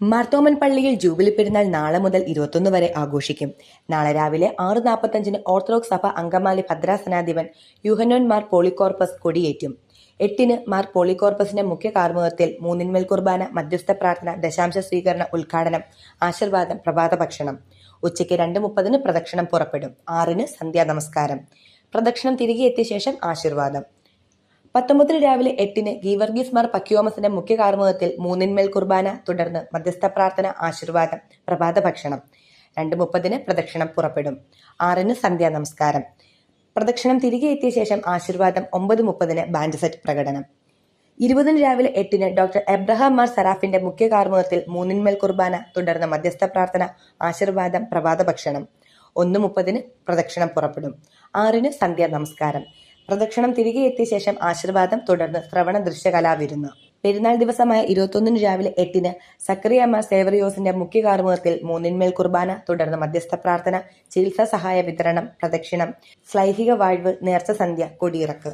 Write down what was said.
മാർത്തോമൻ പള്ളിയിൽ ജൂബിലി പെരുന്നാൾ നാളെ മുതൽ ഇരുപത്തൊന്ന് വരെ ആഘോഷിക്കും. നാളെ രാവിലെ ആറ് നാൽപ്പത്തഞ്ചിന് ഓർത്തഡോക്സ് സഭ അങ്കമാലി ഭദ്രാസനാധിപൻ യുഹനോൻ മാർ പോളിക്കോർപ്പസ് കൊടിയേറ്റും. എട്ടിന് മാർ പോളിക്കോർപ്പസിന്റെ മുഖ്യ കാർമുകത്തിൽ മൂന്നിന്മേൽ കുർബാന മധ്യസ്ഥ പ്രാർത്ഥന ദശാംശ സ്വീകരണ ഉദ്ഘാടനം ആശീർവാദം പ്രഭാത ഭക്ഷണം. ഉച്ചയ്ക്ക് രണ്ട് മുപ്പതിന് പ്രദക്ഷിണം പുറപ്പെടും. ആറിന് സന്ധ്യാ നമസ്കാരം. പ്രദക്ഷിണം തിരികെ എത്തിയ ശേഷം ആശീർവാദം. പത്തൊമ്പതിന് രാവിലെ എട്ടിന് ഗീവർഗീസ് മാർ പക്യോമസിന്റെ മുഖ്യ കാർമുകത്തിൽ മൂന്നിന്മേൽ കുർബാന തുടർന്ന് മധ്യസ്ഥ പ്രാർത്ഥന ആശീർവാദം പ്രഭാത ഭക്ഷണം. രണ്ട് മുപ്പതിന് പ്രദക്ഷിണം പുറപ്പെടും. ആറിന് സന്ധ്യാ നമസ്കാരം. പ്രദക്ഷിണം തിരികെ എത്തിയ ശേഷം ആശീർവാദം ഒമ്പത് മുപ്പതിന് ബാൻഡ് സെറ്റ് പ്രകടനം. ഇരുപതിന് രാവിലെ എട്ടിന് ഡോക്ടർ എബ്രഹാം മാർ സറാഫിന്റെ മുഖ്യ കാർമുകത്തിൽ മൂന്നിന്മേൽ കുർബാന തുടർന്ന് മധ്യസ്ഥ പ്രാർത്ഥന ആശീർവാദം പ്രഭാത ഭക്ഷണം. ഒന്ന് മുപ്പതിന് പ്രദക്ഷിണം പുറപ്പെടും. ആറിന് സന്ധ്യാ നമസ്കാരം. പ്രദക്ഷിണം തിരികെ എത്തിയ ശേഷം ആശീർവാദം തുടർന്ന് ശ്രവണ ദൃശ്യകലാവിരുന്ന് പെരുന്നാൾ ദിവസമായ ഇരുപത്തൊന്നിന് രാവിലെ എട്ടിന് സക്രിയമ്മ സേവറിയോസിന്റെ മുഖ്യ കാർമുഖത്തിൽ മൂന്നിന്മേൽ കുർബാന തുടർന്ന് മധ്യസ്ഥ പ്രാർത്ഥന ചികിത്സാ സഹായ വിതരണം പ്രദക്ഷിണം ശ്ലൈഹിക വാഴ്വ് നേർച്ച സന്ധ്യ കൊടിയിറക്ക്.